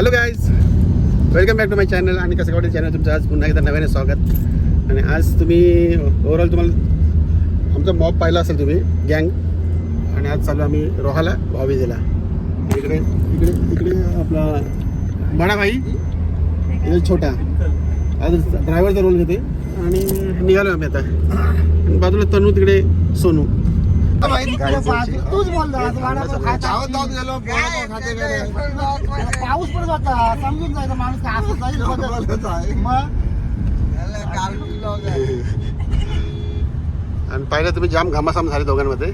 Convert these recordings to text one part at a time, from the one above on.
Hello guys welcome back to my channel आणि कसं वाटेल चॅनल तुमचं आज पुन्हा एकदा नव्याने स्वागत. आणि आज तुम्ही ओव्हरऑल तुम्हाला आमचा मॉब पाहिला असेल तुम्ही गँग आणि आज चालू आम्ही रोहाला भावीजेला इकडे इकडे इकडे आपला बडा भाई इकडे छोटा. आज ड्रायव्हरचा रोल घेते. आणि निघालो आम्ही आता. आणि बाजूला तनू तिकडे सोनू. तूच बोलला पाऊस पडत होता समजून जायचं माणूस काय असं जाईल आणि पाहिलं तुम्ही जाम घामासाम झाले दोघांमध्ये.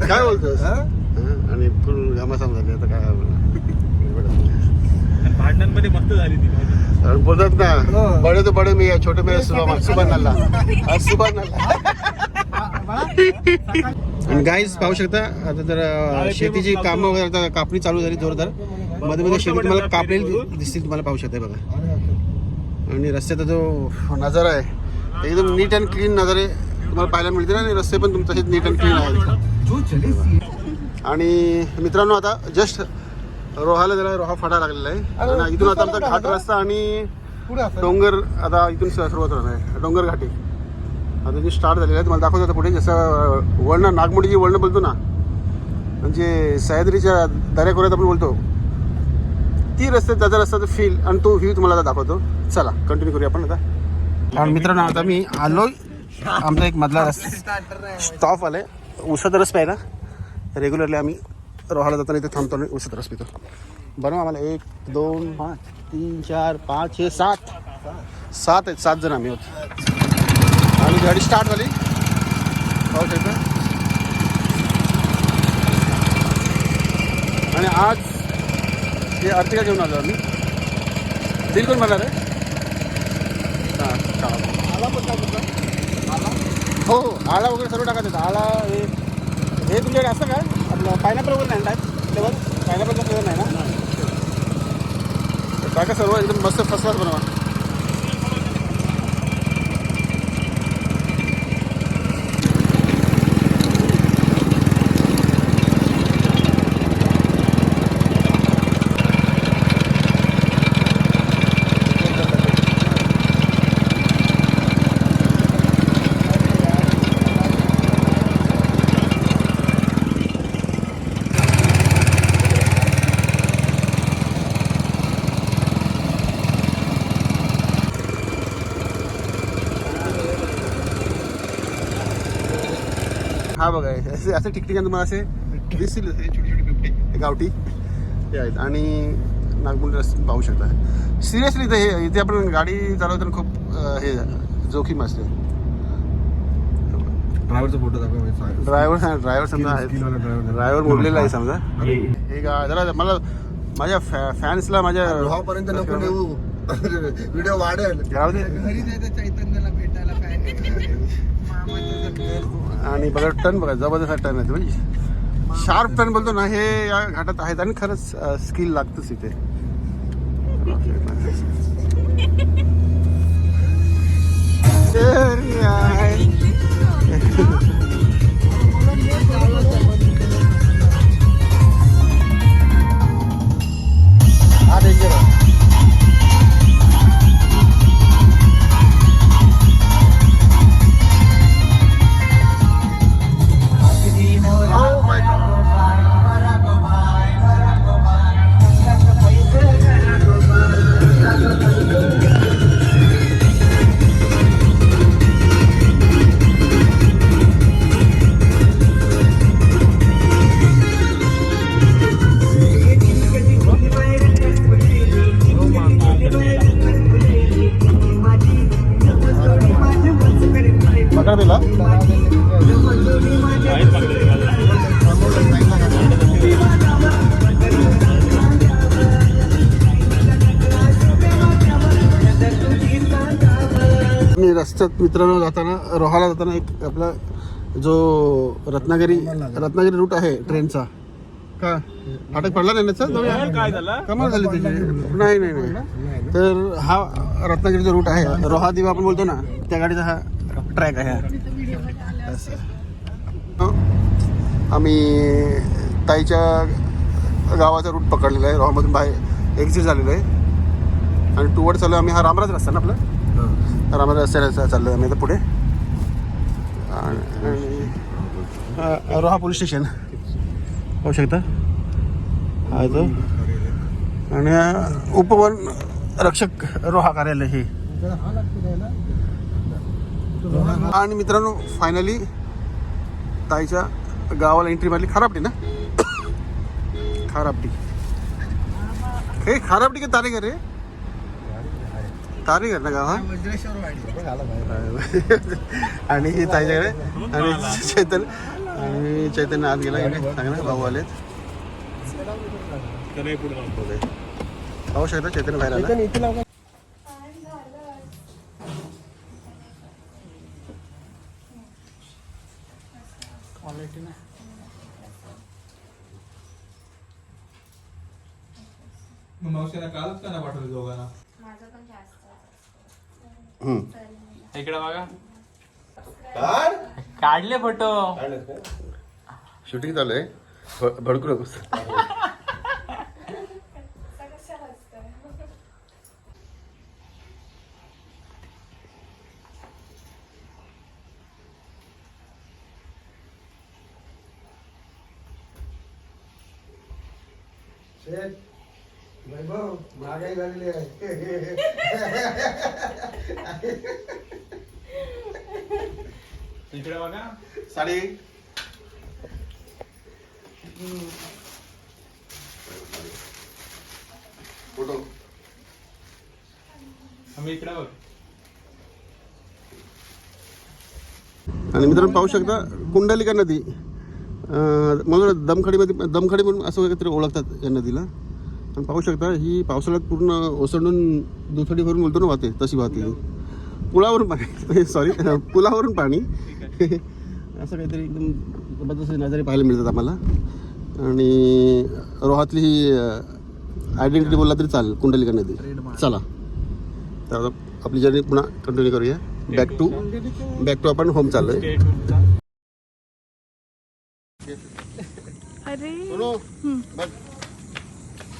काय बोलतोस? हा? आणि फुल घामासाम झाले आता काय भांडणांमध्ये मस्त झाली ती बोलतात ना. बडे तो बडे मी आहे, छोटे मेरे सुबह सुबह नल्ला आज सुबह नल्ला आणि गाईज पाहू शकता आता जर शेतीची कामं वगैरे आता कापणी चालू झाली जोरदार. मध्ये मध्ये शेती तुम्हाला कापलेली दिसतील तुम्हाला पाहू शकता बघा. आणि रस्त्याचा जो नजारा आहे एकदम नीट अँड क्लीन नजारे तुम्हाला पाहायला मिळतील आणि रस्ते पण तुमचे नीट अँड क्लीन आहेत. आणि मित्रांनो आता जस्ट रोहाला जरा रोहा फाटा लागलेला आहे. आणि इथून आता आमचा घाट रस्ता आणि डोंगर आता इथून सुरुवात होणार आहे. डोंगर घाटी. आता जी स्टार्ट झालेली आहे तुम्हाला दाखवतो आता पुढे. जसं वळणं नागमोडीची वळणं बोलतो ना म्हणजे सह्याद्रीच्या दऱ्याखोऱ्यात आपण बोलतो. ती रस्ते त्याचा रस्त्याचा फील आणि तो व्ह्यू तुम्हाला आता दाखवतो. चला कंटिन्यू करूया आपण आता. आणि मित्रांनो आता मी आलो आमचा एक मधला रस्ता स्टॉप आलाय. उसाचा रस प्यायला रेग्युलरली आम्ही रोहाला जाताना इथे थांबतो आणि उसाचा रस पितो. बरं आम्हाला एक दोन पाच तीन चार पाच हे सात. सात आहेत सात जण आम्ही आहोत. आणि गाडी स्टार्ट झाली. हो, पाहू आणि आज हे अर्टिका घेऊन आलो आम्ही. बिल कोण बनणार आहे? हां चालेल. हो हो आला वगैरे सर्व टाकायचं येतं आला हे हे तुमच्याकडे असतं काय आपलं पायनॅपल वगैरे नाही टाक तेव्हा पायनॅपलचं फ्लेवर नाही ना? टाका सर्व एकदम मस्त फर्स्ट बनवा. हा बघा असे असे ठिकठिकाणी तुम्हाला असे दिसतील असे छोटे छोटे बिबटे हे गावठी. हे आहेत. आणि नागपूर रस्ते पाहू शकता. सिरियसली इथे हे इथे आपण गाडी चालवताना खूप हे जोखीम असते. ड्रायव्हरचा फोटो दाखव ड्रायव्हर ड्रायव्हर समजा driver. ड्रायव्हर मोडलेला आहे समजा. हे. गा जरा मला माझ्या फॅ फॅन्सला माझ्या भावापर्यंत नको व्हिडिओ वाढेल. चैतन्याला भेटायला आणि बघा टन बघा जबरदस्त टन आहे म्हणजे. शार्प टन बोलतो ना हे या घाटात आहेत आणि खरंच स्किल लागतंच इथे. तर रस्त्यात मित्रांनो जाताना रोहाला जाताना एक आपला जो रत्नागिरी रत्नागिरी रूट आहे ट्रेनचा का? अटक पडला नाही झालं? कमाल झाली त्याची. नाही नाही नाही. तर हा रत्नागिरीचा रूट आहे. रोहा दिवा आपण बोलतो ना त्या गाडीचा हा ट्रॅक आहे. हा. आम्ही ताईच्या गावाचा रूट पकडलेला आहे. रोहामधून बाहेर एक्झिट झालेलो आहे. आणि टुवर्ड चालू आम्ही हा रामराज रस्ता ना आपला? रामराज रस्त्याला चाललो आम्ही आता पुढे. आणि रोहा पोलीस स्टेशन. पाहू शकता? हा तो आणि उपवन रक्षक रोहा कार्यालय हे. आणि मित्रांनो फायनली ताईच्या गावाला एंट्री मारली. खराबटी ना? खराबटी हे खराबटी का तारेघर रे? तारेघर ना गाव हा? आणि ही ताईच्याकडे आणि चैतन्य आणि चैतन्य आत गेला इकडे चांगला भाऊ आलेत. पाहू शकता चैतन्य बाहेर आला? मग मावशीला कालच का नाही पाठवलं दोघांना? माझं पण जास्त. इकडे बघा. काढले फोटो. शूटिंग चालू आहे. भ- भडकू नकोस महागाई झालेली आहे. इकडे बघा. साडी. फोटो. आम्ही इकडे बघ. आणि मित्रांनो पाहू शकता कुंडलिका नदी. अं, मला दमखडीमध्ये दमखडी म्हणून असं काहीतरी ओळखतात या नदीला. आणि पाहू शकता ही पावसाळ्यात पूर्ण ओसंडून दुथडी भरून बोलतो ना वाहते तशी वाहते. पुलावरून पाणी. सॉरी पुलावरून पाणी. असं काहीतरी एकदम जबरदस्त नजारे पाहायला मिळतात आम्हाला. आणि रोहातली ही आयडेंटिटी बोलला तरी चालेल कुंडलिका नदी चला. तर आता आपली जर्नी पुन्हा कंटिन्यू करूया. बॅक टू बॅक टू आपण होम चाललोय. अरे.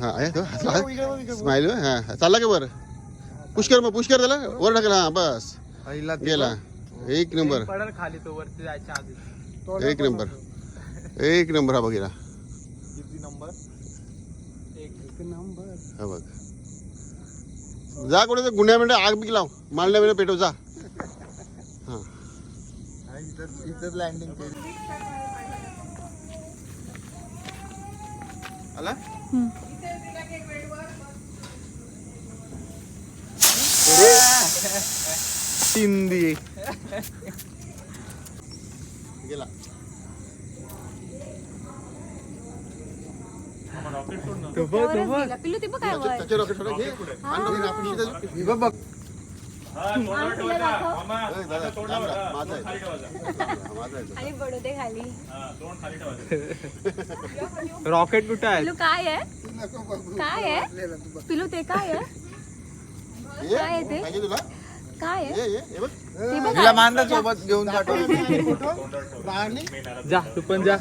हा। आहे तो स्माइल हा हा. चालला का वर। पुश कर मग पुश कर त्याला वर टाकला हा बस। गेला एक नंबर। पडल खाली तो वरती जायच्या आधी एक नंबर। एक नंबर हा किती नंबर? एक। नंबर। हा बघ जा कुठे तर गुन्ह्या मिनिटं आग बिग लाव मारल्या मिनिटं पेटव जा। हा। इथं लँडिंग केली आला हिंदी गेला पिलू ते बघ काय वर त्याच्या rocket सोडा, घे. आणि बघ, आपण इथे जाऊ. ही बघ बघ आणि. हा, खाली रॉकेट कुठे आहे? पिलू काय आहे? काय आहे? पिलू ते काय आहे? काय आहे ते? पाहिजे तुला. काय आहे? ते बघ. तिला मानला सोबत घेऊन जातो जा तू पण जा.